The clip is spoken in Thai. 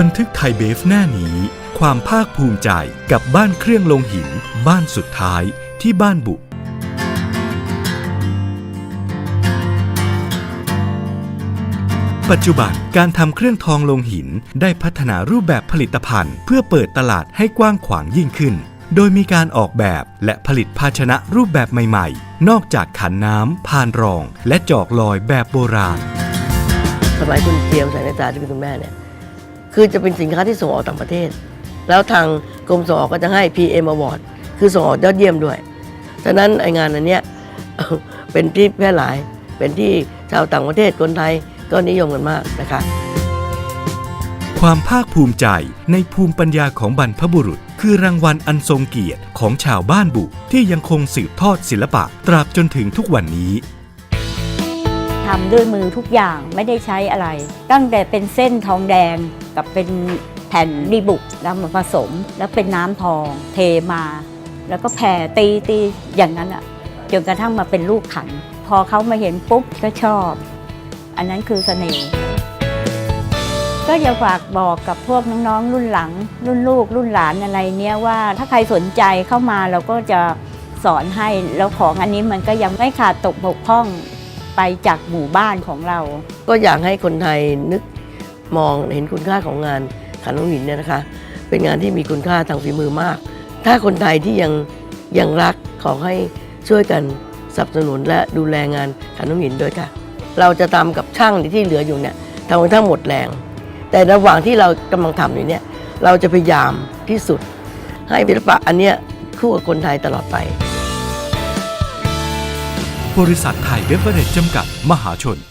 บันทึกไทยเบฟหน้านี้ ความภาคภูมิใจกับบ้านเครื่องลงหิน บ้านสุดท้ายที่บ้านบุปัจจุบันการทำเครื่องทองลงหินได้พัฒนารูปแบบผลิตภัณฑ์ เพื่อเปิดตลาดให้กว้างขวางยิ่งขึ้น โดยมีการออกแบบและผลิตภาชนะรูปแบบใหม่ๆ นอกจากขันน้ำพานรอง และจอกลอยแบบโบราณสมัยคุณเจียมสายในตาที่เป็นคุณแม่เนี่ย คือจะเป็นสินค้าที่ส่งออกต่างประเทศ แล้วทางกรมส่งออกก็จะให้ PM Award คือส่งออกยอดเยี่ยมด้วย ฉะนั้นไองานอันเนี้ยเป็นที่แพร่หลาย เป็นที่ชาวต่างประเทศคนไทยก็นิยมกันมากนะคะ ความภาคภูมิใจในภูมิปัญญาของบรรพบุรุษ คือรางวัลอันทรงเกียรติของชาวบ้านบุที่ยังคงสืบทอดศิลปะตราบจนถึงทุกวันนี้ทำด้วยมือทุกอย่างไม่ได้ใช้อะไร ตั้งแต่เป็นเส้นทองแดง กับเป็นแผ่นดีบุกแล้วมาผสมแล้วเป็นน้ำทองเทมา แล้วก็แผ่ตีตีอย่างนั้นอะจนกระทั่งมาเป็นลูกขัน พอเขามาเห็นปุ๊บก็ชอบ อันนั้นคือเสน่ห์ก็อยากฝากบอกกับพวกน้องๆรุ่นหลัง รุ่นลูก รุ่นหลานอะไรเนี้ยว่าถ้าใครสนใจเข้ามาเราก็จะสอนให้แล้วของอันนี้มันก็ยังไม่ขาดตกบกพร่องไปจากหมู่บ้านของเรา ก็อยากให้คนไทยนึก มองเห็นคุณค่าของงานขันน้องหินเนี่ยนะคะ เป็นงานที่มีคุณค่าทางฝีมือมาก ถ้าคนไทยที่ยังยังรักขอให้ช่วยกันสนับสนุนและดูแลงานขันน้องหินด้วยค่ะ เราจะทำกับช่างที่เหลืออยู่เนี่ยทำจนทั้งหมดแรง แต่ระหว่างที่เรากำลังทำอยู่เนี่ยเราจะพยายามที่สุด ให้ศิลปะอันเนี้ยคู่กับคนไทยตลอดไป บริษัทไทยเบเวอเรจจำกัดมหาชน